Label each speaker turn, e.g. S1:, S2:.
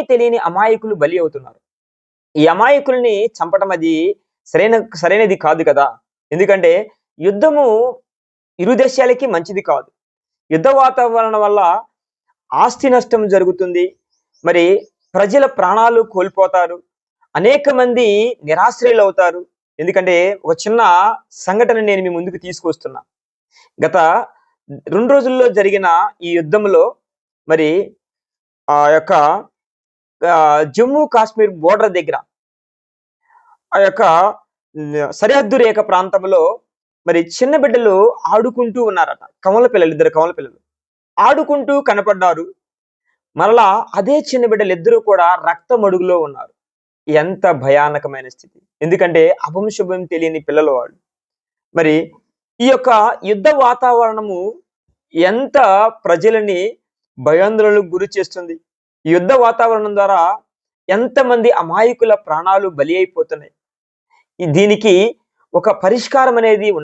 S1: తెలియని అమాయకులు బలి అవుతున్నారు. ఈ అమాయకుల్ని చంపటం అది సరైన సరైనది కాదు కదా. ఎందుకంటే యుద్ధము ఇరు దేశాలకి మంచిది కాదు. యుద్ధ వాతావరణం వల్ల ఆస్తి నష్టం జరుగుతుంది. మరి ప్రజల ప్రాణాలు కోల్పోతారు. అనేక మంది నిరాశ్రయులు అవుతారు. ఎందుకంటే ఒక చిన్న సంఘటన నేను మీ ముందుకు తీసుకొస్తున్నా. గత రెండు రోజుల్లో జరిగిన ఈ యుద్ధంలో మరి ఆ యొక్క జమ్మూ కాశ్మీర్ బోర్డర్ దగ్గర ఆ యొక్క సరిహద్దు రేఖ ప్రాంతంలో మరి చిన్న బిడ్డలు ఆడుకుంటూ ఉన్నారట. కమల పిల్లలు ఇద్దరు కమల పిల్లలు. ఆడుకుంటూ కనపడ్డారు. మరలా అదే చిన్న బిడ్డలు ఇద్దరూ కూడా రక్తమడుగులో ఉన్నారు. ఎంత భయానకమైన స్థితి. ఎందుకంటే అభంశుభం తెలియని పిల్లలు వాళ్ళు. మరి ఈ యొక్క యుద్ధ వాతావరణము ఎంత ప్రజలని భయాందోళనకు గురి చేస్తుంది. ఈ యుద్ధ వాతావరణం ద్వారా ఎంతమంది అమాయకుల ప్రాణాలు బలి అయిపోతున్నాయి? దీనికి ఒక పరిష్కారం అనేది